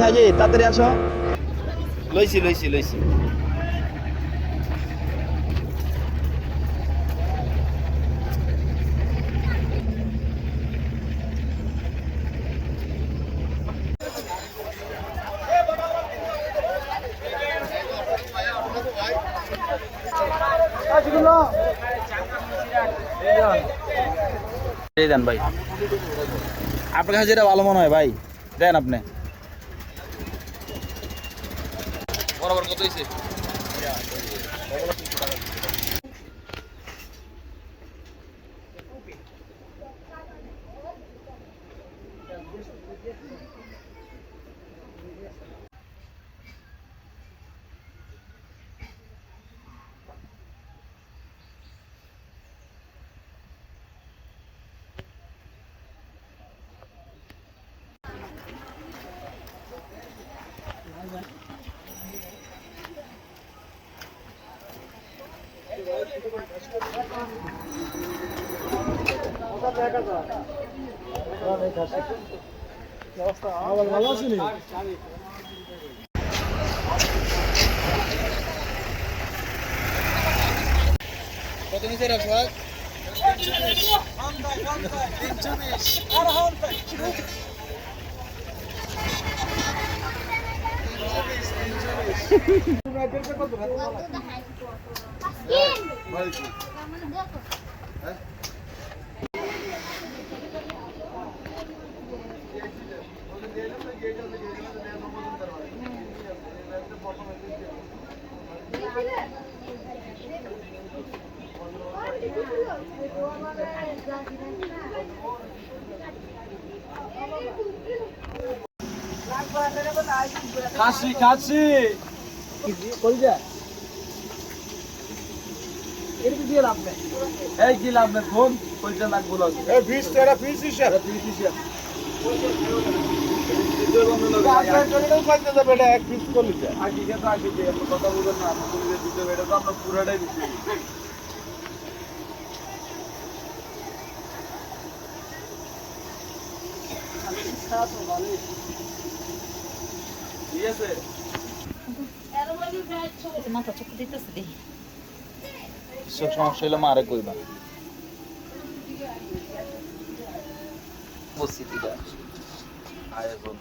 থাকি তাড়াতাড়ি আসো। লইছি লইছি লইছি। দেন ভাই। আপনার কাছে যেটা ভালো মনে হয় ভাই দেন আপনি। বরাবর কত হয়েছে Thank নিচে রাখো খাসি খাসি এই কি লাভ নেই ফোন পয়সা এই ফিস তেরা ফিস হিসাব পাইতে যাবে এটা এক পিস করলি আগে কে তো আগে দিয়ে আপনি কথা বলেন না আমরা বলে দিতে হবে এটা তো আমরা পুরাটাই দিচ্ছি ঠিক আছে? মাথা চোখ দিতেছে দেখি কিছু সমস্যা হলে মারে কইবা উপস্থিতিটা আয়োজন